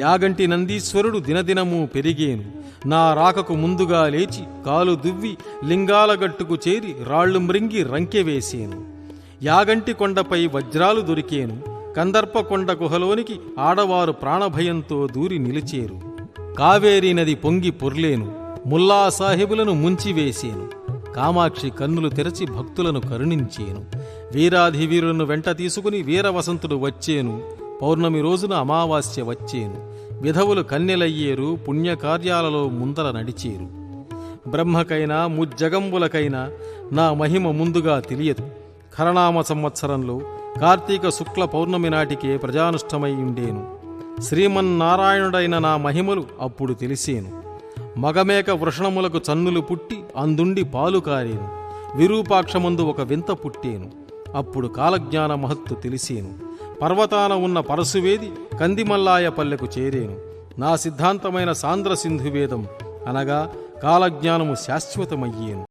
యాగంటి నందీశ్వరుడు దినదినము పెరిగేను. నా రాకకు ముందుగా లేచి కాలు దువ్వి లింగాలగట్టుకు చేరి రాళ్ళు మృంగి రంకె వేసేను. యాగంటి కొండపై వజ్రాలు దొరికేను. కందర్ప కొండ గుహలోనికి ఆడవారు ప్రాణభయంతో దూరి నిలిచేరు. కావేరీ నది పొంగి పొర్లేను. ముల్లా సాహెబులను ముంచివేసేను. కామాక్షి కన్నులు తెరచి భక్తులను కరుణించేను. వీరాధివీరులను వెంట తీసుకుని వీరవసంతుడు వచ్చేను. పౌర్ణమి రోజున అమావాస్య వచ్చేను. విధవులు కన్నెలయ్యేరు పుణ్యకార్యాలలో ముందర నడిచేరు. బ్రహ్మకైనా ముజ్జగంబులకైనా నా మహిమ ముందుగా తెలియదు. ఖరనామ సంవత్సరంలో కార్తీక శుక్ల పౌర్ణమి నాటికే ప్రజానుష్టమై ఉండేను. శ్రీమన్నారాయణుడైన నా మహిమలు అప్పుడు తెలిసేను. మగమేక వృషణములకు చన్నులు పుట్టి అందుండి పాలు కారేను. విరూపాక్షమందు ఒక వింత పుట్టేను. అప్పుడు కాలజ్ఞాన మహత్తు తెలిసేను. పర్వతాన ఉన్న పరశువేది కందిమల్లాయ పల్లెకు చేరేను. నా సిద్ధాంతమైన సాంద్ర సింధువేదం అనగా కాలజ్ఞానము శాశ్వతమయ్యేను.